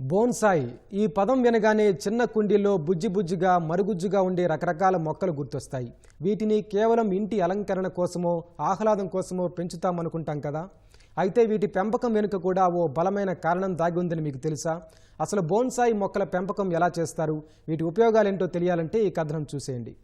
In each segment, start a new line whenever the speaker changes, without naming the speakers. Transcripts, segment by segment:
Bonsai ఈ పదం వినగానే చిన్న కుండీల్లో బుజ్జి బుజ్జిగా మరుగుజ్జుగా ఉండే రకరకాల మొక్కలు గుర్తొస్తాయి. వీటిని కేవలం ఇంటి అలంకరణ కోసమో ఆహ్లాదం కోసమో పెంచుతామనుకుంటాం కదా? అయితే వీటి పెంపకం వెనుక కూడా ఓ బలమైన కారణం దాగి ఉందని మీకు తెలుసా? అసలు బోన్సాయి మొక్కల పెంపకం ఎలా చేస్తారు? వీటి ఉపయోగాలేంటో తెలియాలంటే ఈ కథనం చూసేయండి.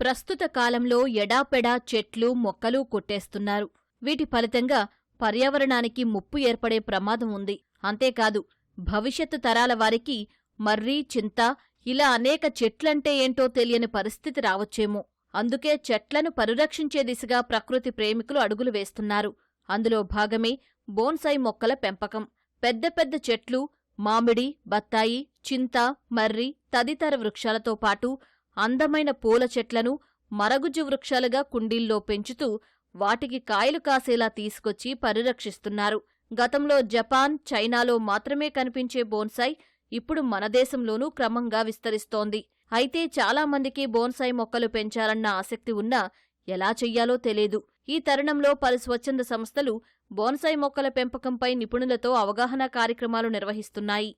ప్రస్తుత కాలంలో ఎడాపెడా చెట్లు మొక్కలు కొట్టేస్తున్నారు. వీటి ఫలితంగా పర్యావరణానికి ముప్పు ఏర్పడే ప్రమాదం ఉంది. అంతేకాదు భవిష్యత్తు తరాల వారికి మర్రి చింత ఇలా అనేక చెట్లంటే ఏంటో తెలియని పరిస్థితి రావచ్చేమో. అందుకే చెట్లను పరిరక్షించే దిశగా ప్రకృతి ప్రేమికులు అడుగులు వేస్తున్నారు. అందులో భాగమే బోన్సాయి మొక్కల పెంపకం. పెద్ద పెద్ద చెట్లు మామిడి బత్తాయి చింత మర్రి తదితర వృక్షాలతో పాటు అందమైన పూల చెట్లను మరగుజ్జు వృక్షాలుగా కుండీల్లో పెంచుతూ వాటికి కాయలు కాసేలా తీసుకొచ్చి పరిరక్షిస్తున్నారు. గతంలో జపాన్ చైనాలో మాత్రమే కనిపించే బోన్సాయ్ ఇప్పుడు మన దేశంలోనూ క్రమంగా విస్తరిస్తోంది. అయితే చాలా మందికి బోన్సాయ్ మొక్కలు పెంచాలన్న ఆసక్తి ఉన్నా ఎలా చెయ్యాలో తెలియదు ఈ తరుణంలో పలు స్వచ్ఛంద సంస్థలు బోన్సాయ్ మొక్కల పెంపకంపై నిపుణులతో అవగాహన కార్యక్రమాలు నిర్వహిస్తున్నాయి.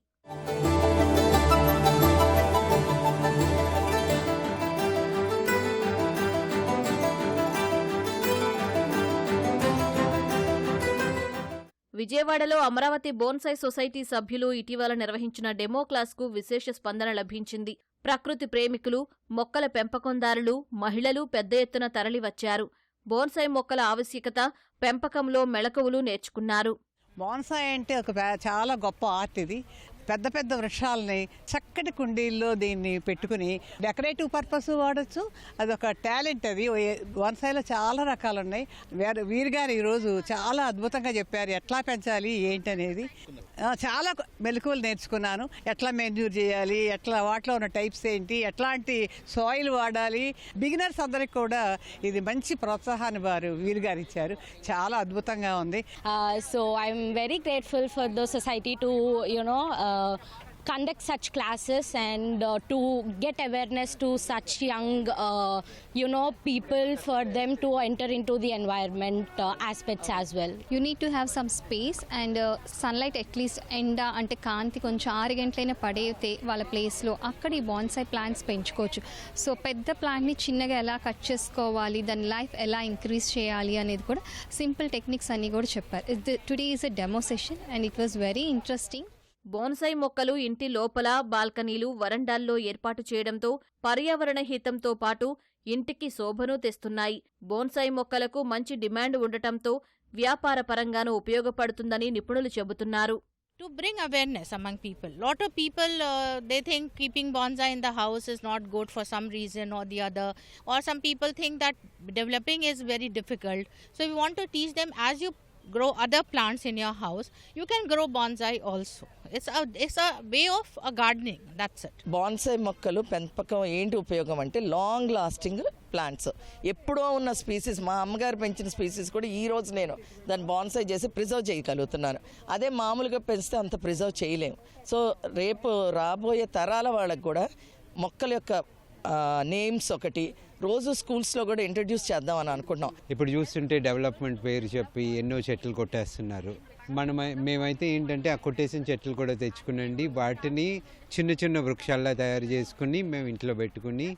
విజయవాడలో అమరావతి బోన్సాయ్ సొసైటీ సభ్యులు ఇటీవల నిర్వహించిన డెమో క్లాస్కు విశేష స్పందన లభించింది. ప్రకృతి ప్రేమికులు మొక్కల పెంపకందారులు మహిళలు పెద్ద ఎత్తున తరలివచ్చారు. బోన్సాయ్ మొక్కల ఆవశ్యకత పెంపకంలో మెళకువలు నేర్చుకున్నారు.
బోన్సాయ్ అంటే ఒక చాలా గొప్ప ఆర్ట్ ఇది. పెద్ద పెద్ద వృక్షాలని చక్కటి కుండీల్లో దీన్ని పెట్టుకుని డెకరేటివ్ పర్పస్ వాడచ్చు. అదొక టాలెంట్ అది. బోన్సాయిలో చాలా రకాలు ఉన్నాయి వేరే వీరు గారు ఈరోజు చాలా అద్భుతంగా చెప్పారు. ఎట్లా పెంచాలి ఏంటి అనేది చాలా మెలకువలు నేర్చుకున్నాను. ఎట్లా మెన్యూర్ చేయాలి ఎట్లా వాటిలో ఉన్న టైప్స్ ఏంటి ఎట్లాంటి సాయిల్ వాడాలి. బిగినర్స్ అందరికి కూడా ఇది మంచి ప్రోత్సాహాన్ని వారు వీరు గారు ఇచ్చారు. చాలా అద్భుతంగా ఉంది.
So I'm very grateful for the society to you know conduct such classes and uh, to get awareness to such young uh, you know people for them to enter into the environment uh, aspects as well.
You need to have some space and sunlight at least ఎండ అంటే కాంతి కొంచెం ఆరు గంటలైనా పడేతే వాళ్ళ ప్లేస్లో అక్కడ ఈ bonsai plants పెంచుకోవచ్చు. సో పెద్ద ప్లాంట్ని చిన్నగా ఎలా కట్ చేసుకోవాలి? దాని లైఫ్ ఎలా ఇంక్రీజ్ చేయాలి? అనేది కూడా సింపుల్ టెక్నిక్స్ అన్నీ కూడా చెప్పారు. Today is a demo session and it was very interesting
bonsai మొక్కలు ఇంటి లోపల బాల్కనీలు వరండాల్లో ఏర్పాటు చేయడంతో పర్యావరణ హితంతో పాటు ఇంటికి శోభను తెస్తున్నాయి బోన్సాయ్ మొక్కలకు మంచి డిమాండ్ ఉండటంతో వ్యాపార పరంగానూ ఉపయోగపడుతుందని నిపుణులు చెబుతున్నారు
to bring awareness among people. Lot of people uh, they think keeping bonsai in the house is not good for some reason or the other, or some people think that developing is very difficult. So we want to teach them as you grow other plants in your house, you can grow bonsai also. It's a it's a way of a gardening. That's it.
Bonsai మొక్కలు పెంపకం ఏంటి ఉపయోగం అంటే long lasting plants ఎప్పుడో ఉన్న species మా అమ్మగారు పెంచిన స్పీసీస్ కూడా ఈ రోజు నేను దాన్ని బాన్సాయ్ చేసి ప్రిజర్వ్ చేయగలుగుతున్నాను అదే మామూలుగా పెంచితే అంత ప్రిజర్వ్ చేయలేము సో రేపు రాబోయే తరాల వాళ్ళకు కూడా మొక్కల యొక్క నేమ్స్ ఒకటి. రోజు స్కూల్స్లో కూడా ఇంట్రడ్యూస్ చేద్దామని అనుకుంటున్నాం.
ఇప్పుడు చూస్తుంటే డెవలప్మెంట్ పేరు చెప్పి ఎన్నో చెట్లు కొట్టేస్తున్నారు. మనం మేమైతే ఏంటంటే ఆ కొట్టేసిన చెట్లు కూడా తెచ్చుకునండి. వాటిని చిన్న చిన్న వృక్షాల్లో తయారు చేసుకుని మేము ఇంట్లో పెట్టుకుని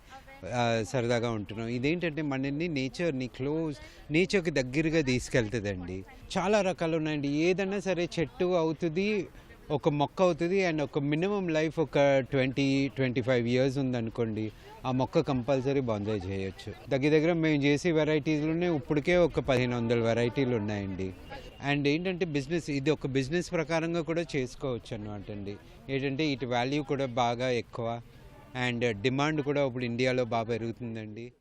సరదాగా ఉంటున్నాం. ఇదేంటంటే మనల్ని నేచర్ని క్లోజ్ నేచర్కి దగ్గరగా తీసుకెళ్తుందండి. చాలా రకాలు ఉన్నాయండి ఏదన్నా సరే చెట్టు అవుతుంది ఒక మొక్క అవుతుంది అండ్ ఒక మినిమం లైఫ్ ఒక ట్వంటీ ట్వంటీ ఫైవ్ ఇయర్స్ ఉందనుకోండి ఆ మొక్క కంపల్సరీ బాంజాయ్ చేయొచ్చు. దగ్గర దగ్గర మేము చేసే వెరైటీస్లోనే ఇప్పటికే ఒక పదిహేను వందల వెరైటీలు ఉన్నాయండి. అండ్ ఏంటంటే బిజినెస్ ఇది ఒక బిజినెస్ ప్రకారంగా కూడా చేసుకోవచ్చు అనమాట అండి. ఏంటంటే ఇటు వాల్యూ కూడా బాగా ఎక్కువ అండ్ డిమాండ్ కూడా ఇప్పుడు ఇండియాలో బాగా పెరుగుతుందండి.